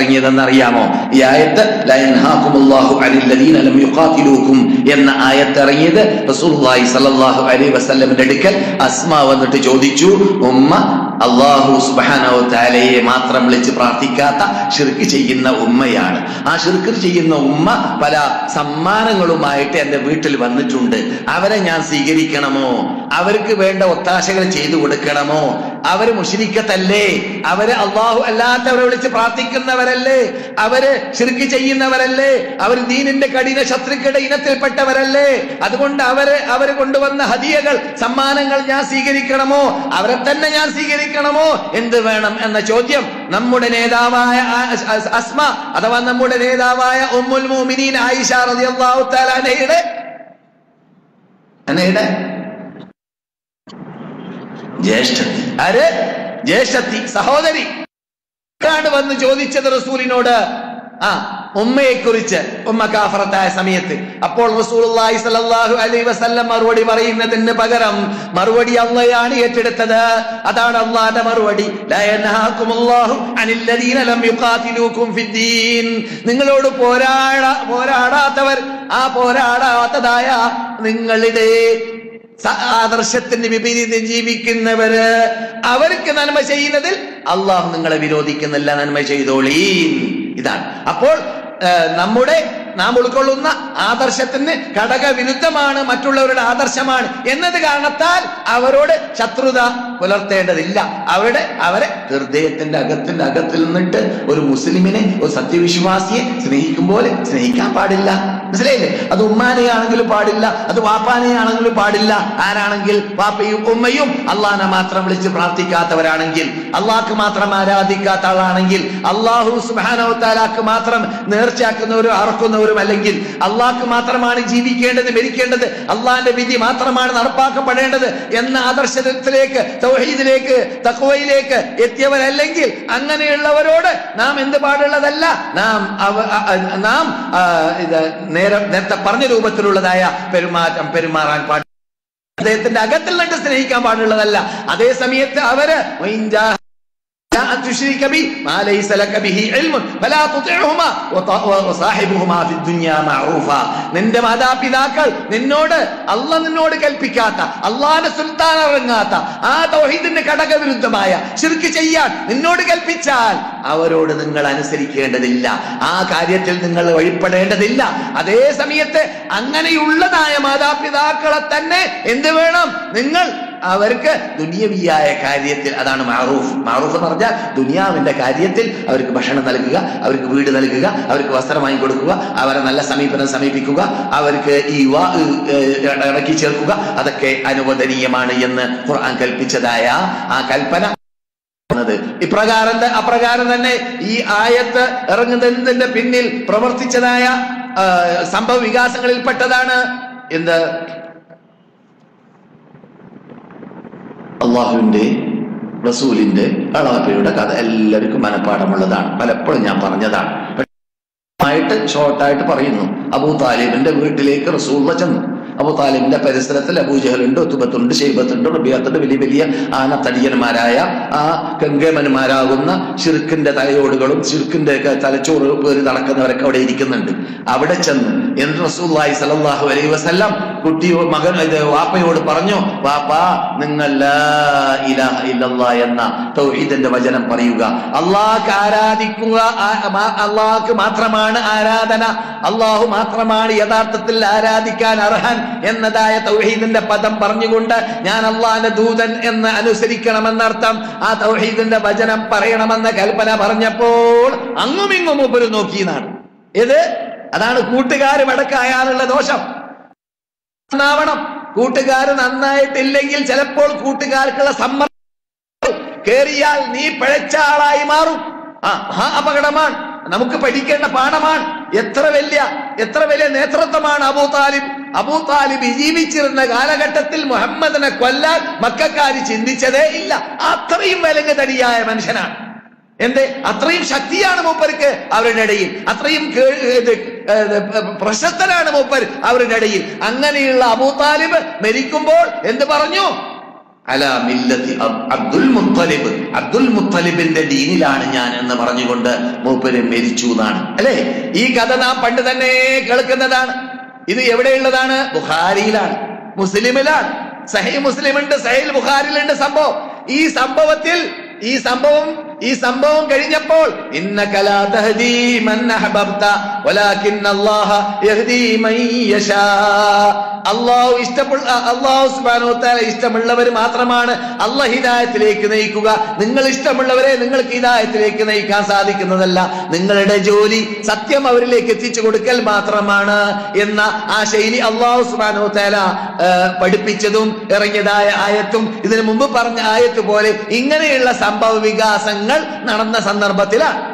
ഇറങ്ങിയതെന്നറിയാമോ? ഈ ആയത്ത് "ലാ യൻഹാകുമുല്ലാഹു അനിൽ ലദീന ലം യുഖാതിലൂകും എന്ന ആയത്ത് ഇറങ്ങിയത് സ്വല്ലല്ലാഹു അലൈഹി വസല്ലമിന്റെ അടുക്കൽ അസ്മ വന്നിട്ട് ചോദിച്ചു ഉമ്മ അള്ളാഹു സുബ്ഹാനഹു താലയെ മാത്രം വിളിച്ച് പ്രാർത്ഥിക്കാത്ത ഷിർക്ക് ചെയ്യുന്ന ഉമ്മയാണ്. ആ ഷിർക്ക് ചെയ്യുന്ന ഉമ്മ പല സമ്മാനങ്ങളുമായിട്ട് എന്റെ വീട്ടിൽ വന്നിട്ടുണ്ട്. അവരെ ഞാൻ സ്വീകരിക്കണമോ? അവർക്ക് വേണ്ട ഒത്താശകൾ ചെയ്തു കൊടുക്കണമോ? അവർ മുഷിരിക്കത്തല്ലേ? അവർ അള്ളാഹു അല്ലാത്തവരെ വിളിച്ച് പ്രാർത്ഥിക്കുന്നവരല്ലേ? അവർ ശിർക്ക് ചെയ്യുന്നവരല്ലേ? അവർ ദീനിന്റെ കഠിന ശത്രുക്കളുടെ ഇനത്തിൽപ്പെട്ടവരല്ലേ? അതുകൊണ്ട് അവർ അവർ കൊണ്ടുവന്ന ഹദിയകൾ സമ്മാനങ്ങൾ ഞാൻ സ്വീകരിക്കണമോ? അവരെ തന്നെ ഞാൻ സ്വീകരിക്കണമോ? എന്ത് വേണം എന്ന ചോദ്യം നമ്മുടെ നേതാവായ അസ്മ അഥവാ നമ്മുടെ നേതാവായ ഉമ്മുൽ മോമിനീൻ ആയിഷ റളിയല്ലാഹു തആല ആര്? ജ്യേഷ്ഠത്തി സഹോദരി. ാണ് വന്ന് ചോദിച്ചത് റസൂലിനോട്? ആ ഉമ്മയെ കുറിച്ച് ഉമ്മ കാഫറത്തായ സമയത്ത്. അപ്പോൾ വസല്ലം മറുപടി പറയുന്നതിന് പകരം മറുപടി അള്ളയാണ് ഏറ്റെടുത്തത്. അതാണ് അള്ളാന്റെ മറുപടി. നിങ്ങളോട് പോരാടാ പോരാടാത്തവർ ആ പോരാടാത്തതായ നിങ്ങളുടെ സ- ആദർശത്തിന് വിപരീതം ജീവിക്കുന്നവര് അവർക്ക് നന്മ ചെയ്യുന്നതിൽ അള്ളാഹു നിങ്ങളെ വിരോധിക്കുന്നില്ല നന്മ ചെയ്തോളീൻ. ഇതാണ്. അപ്പോൾ നമ്മുടെ നാം ഉൾക്കൊള്ളുന്ന ആദർശത്തിന് ഘടക വിരുദ്ധമാണ് മറ്റുള്ളവരുടെ ആദർശമാണ് എന്നത് കാരണത്താൽ അവരോട് ശത്രുത പുലർത്തേണ്ടതില്ല. അവരുടെ അവരെ ഹൃദയത്തിന്റെ അകത്തിന്റെ അകത്തിൽ നിന്നിട്ട് ഒരു മുസ്ലിമിനെ ഒരു സത്യവിശ്വാസിയെ സ്നേഹിക്കും പോലെ സ്നേഹിക്കാൻ പാടില്ല. മനസ്സിലായില്ലേ? അത് ഉമ്മാനെയാണെങ്കിലും പാടില്ല അത് വാപ്പാനെയാണെങ്കിലും പാടില്ല. ആരാണെങ്കിൽ വാപ്പയും ഉമ്മയും അള്ളാനെ മാത്രം വിളിച്ച് പ്രാർത്ഥിക്കാത്തവരാണെങ്കിൽ അള്ളാഹ്ക്ക് മാത്രം ആരാധിക്കാത്ത ആളാണെങ്കിൽ അള്ളാഹു സുബാനോ താലാക്ക് മാത്രം നേർച്ചയാക്കുന്നവരും അറക്കുന്നവരും അല്ലെങ്കിൽ അള്ളാഹ്ക്ക് മാത്രമാണ് ജീവിക്കേണ്ടത് മരിക്കേണ്ടത് അള്ളാഹിന്റെ വിധി മാത്രമാണ് നടപ്പാക്കപ്പെടേണ്ടത് എന്ന ആദർശത്തിലേക്ക് തൗഹീദിലേക്ക് തക്വയിലേക്ക് എത്തിയവരല്ലെങ്കിൽ അങ്ങനെയുള്ളവരോട് നാം എന്ത് പാടുള്ളതല്ല? നാം നാം ഇത് നേരെ നേരത്തെ പറഞ്ഞ രൂപത്തിലുള്ളതായ പെരുമാറ്റം പെരുമാറാൻ പാടില്ല അദ്ദേഹത്തിന്റെ അകത്തിൽ നിന്ന് സ്നേഹിക്കാൻ പാടുള്ളതല്ല. അതേ സമയത്ത് അവർ أن تشرك بي ما ليس لك به علم فلا تطعهما وط- وصاحبهما في الدنيا معروفا നിന്റെ മാതാപിതാക്കൾ നിന്നോട് അല്ല നിന്നോട് കൽപ്പിക്കാത്ത അള്ളാന്റെ സുൽത്താൻ ഇറങ്ങാത്ത ആ തൗഹീദിന്റെ ഘടകവിരുദ്ധമായ ശിർക്ക് ചെയ്യാൻ നിന്നോട് കൽപ്പിച്ചാൽ അവരോട് നിങ്ങൾ അനുസരിക്കേണ്ടതില്ല ആ കാര്യത്തിൽ നിങ്ങൾ വഴിപ്പെടേണ്ടതില്ല അതേ സമയത്ത് അങ്ങനെയുള്ളതായ മാതാപിതാക്കളെ തന്നെ എന്ത് വേണം നിങ്ങൾ അവർക്ക് ദുനിയവിയായ കാര്യത്തിൽ അതാണ് മാറൂഫ് മാറൂഫ് എന്ന് പറഞ്ഞാൽ ദുനിയാവിന്റെ കാര്യത്തിൽ അവർക്ക് ഭക്ഷണം നൽകുക അവർക്ക് വീട് നൽകുക അവർക്ക് വസ്ത്രം വാങ്ങി കൊടുക്കുക അവരെ നല്ല സമീപനം സമീപിക്കുക അവർക്ക് ഈ വാ ഇടക്കി ചേർക്കുക അതൊക്കെ അനുവദനീയമാണ് എന്ന് ഖുർആൻ കൽപ്പിച്ചതായ ആ കൽപ്പന ഇപ്രകാരം അപ്രകാരം തന്നെ ഈ ആയത്ത് ഇറങ്ങുന്നതിന്റെ പിന്നിൽ പ്രവർത്തിച്ചതായ സംഭവ സംഭവ വികാസങ്ങളിൽപ്പെട്ടതാണ് എന്ത്? അള്ളാഹുവിന്റെ റസൂലിന്റെ അളാപ്പയുടെ കഥ എല്ലാവർക്കും മനഃപ്പാടമുള്ളതാണ് പലപ്പോഴും ഞാൻ പറഞ്ഞതാണ്. ആയിട്ട് ഷോർട്ടായിട്ട് പറയുന്നു. അബൂ താലിബിന്റെ വീട്ടിലേക്ക് റസൂള്ള ചെന്നു. അബൂ താലിബിന്റെ പരിസരത്തിൽ അബൂജഹലുണ്ട് ഒത്തുബത്തുണ്ട് ഷെയ്ബത്തുണ്ട് റബിയാത്തുണ്ട് വലിയ വലിയ ആനത്തടിയന്മാരായ ആ ഗംഗമന്മാരാകുന്ന ഷിർക്കിന്റെ തലയോടുകളും ഷിർക്കിന്റെ തലച്ചോറ് പേര് നടക്കുന്നവരൊക്കെ അവിടെ ഇരിക്കുന്നുണ്ട്. അവിടെ ചെന്ന് എന്ന് റസൂല്ലായി സലല്ലാഹു അലൈഹി വസല്ലം കുട്ടിയോ മകൻ ഇത് വാപ്പയോട് പറഞ്ഞു വാപ്പാ നിങ്ങൾ എന്ന തൗഹീദിന്റെ വചനം പറയുക. അള്ളാഹ് ആരാധിക്കുക അള്ളാഹ് മാത്രമാണ് ആരാധന. അള്ളാഹു മാത്രമാണ് യഥാർത്ഥത്തിൽ ആരാധിക്കാൻ അർഹൻ എന്നതായ തൗഹീദിന്റെ പദം പറഞ്ഞുകൊണ്ട് ഞാൻ അള്ളാഹിന്റെ ദൂതൻ എന്ന് അനുസരിക്കണമെന്നർത്ഥം ആ തൗഹീദിന്റെ വചനം പറയണമെന്ന കൽപ്പന പറഞ്ഞപ്പോൾ അങ്ങുമിങ്ങും മൂപ്പര് നോക്കിയതാണ്. ഇത് അതാണ് കൂട്ടുകാർ മടക്കായാലുള്ള ദോഷം. നന്നാവണം കൂട്ടുകാർ നന്നായിട്ടില്ലെങ്കിൽ ചിലപ്പോൾ കൂട്ടുകാർക്കുള്ള സമ്മർദ്ദം കേറിയാൽ നീ പിഴച്ച ആളായി മാറും. ആ മഹാ അപകടമാണ്. നമുക്ക് പഠിക്കേണ്ട പാഠമാണ്. എത്ര വലിയ എത്ര വലിയ നേതൃത്വമാണ് അബൂ താലിബ്. അബൂ താലിബ് ജീവിച്ചിരുന്ന കാലഘട്ടത്തിൽ മുഹമ്മദിനെ കൊല്ലാൻ മക്കാര് ചിന്തിച്ചതേ ഇല്ല. അത്രയും വിലങ്ങ് തടിയായ മനുഷ്യനാണ്. എന്തേ? അത്രയും ശക്തിയാണ് മൂപ്പർക്ക് അവരുടെ ഇടയിൽ. അത്രയും പ്രശസ്തനാണ് മൂപ്പർ അവരുടെ ഇടയിൽ. അങ്ങനെയുള്ള അബൂ താലിബ് മരിക്കുമ്പോൾ എന്ത് പറഞ്ഞു? അബ്ദുൽ മുത്തലിബ്. അബ്ദുൽ മുത്തലിബിന്റെ ദീനിലാണ് ഞാൻ എന്ന് പറഞ്ഞുകൊണ്ട് മൂപ്പര് മരിച്ചു എന്നാണ്. അല്ലെ? ഈ കഥ നാം പണ്ട് തന്നെ കേൾക്കുന്നതാണ്. ഇത് എവിടെയുള്ളതാണ്? ബുഹാരിയിലാണ് മുസ്ലിമിലാണ്. സഹി മുസ്ലിമുണ്ട് സഹീൽ ബുഹാരിലുണ്ട് സംഭവം. ഈ സംഭവത്തിൽ ഈ സംഭവം ഈ സംഭവം കഴിഞ്ഞപ്പോൾ വതആല ഇഷ്ടമുള്ളവർ മാത്രമാണ് അള്ളാഹ് ഹിദായത്തിലേക്ക് നയിക്കുക. നിങ്ങൾ ഇഷ്ടമുള്ളവരെ നിങ്ങൾക്ക് ഹിദായത്തിലേക്ക് നയിക്കാൻ സാധിക്കുന്നതല്ല. നിങ്ങളുടെ ജോലി സത്യം അവരിലേക്ക് എത്തിച്ചു കൊടുക്കൽ മാത്രമാണ് എന്ന ആ ശൈലി അള്ളാഹു സുബാനോ തേല പഠിപ്പിച്ചതും ഇറങ്ങിയതായ ആയത്തും ഇതിനു മുമ്പ് പറഞ്ഞ ആയത്ത് പോലെ ഇങ്ങനെയുള്ള സംഭവ വികാസങ്ങൾ നടന്ന സന്ദർഭത്തിലാണ്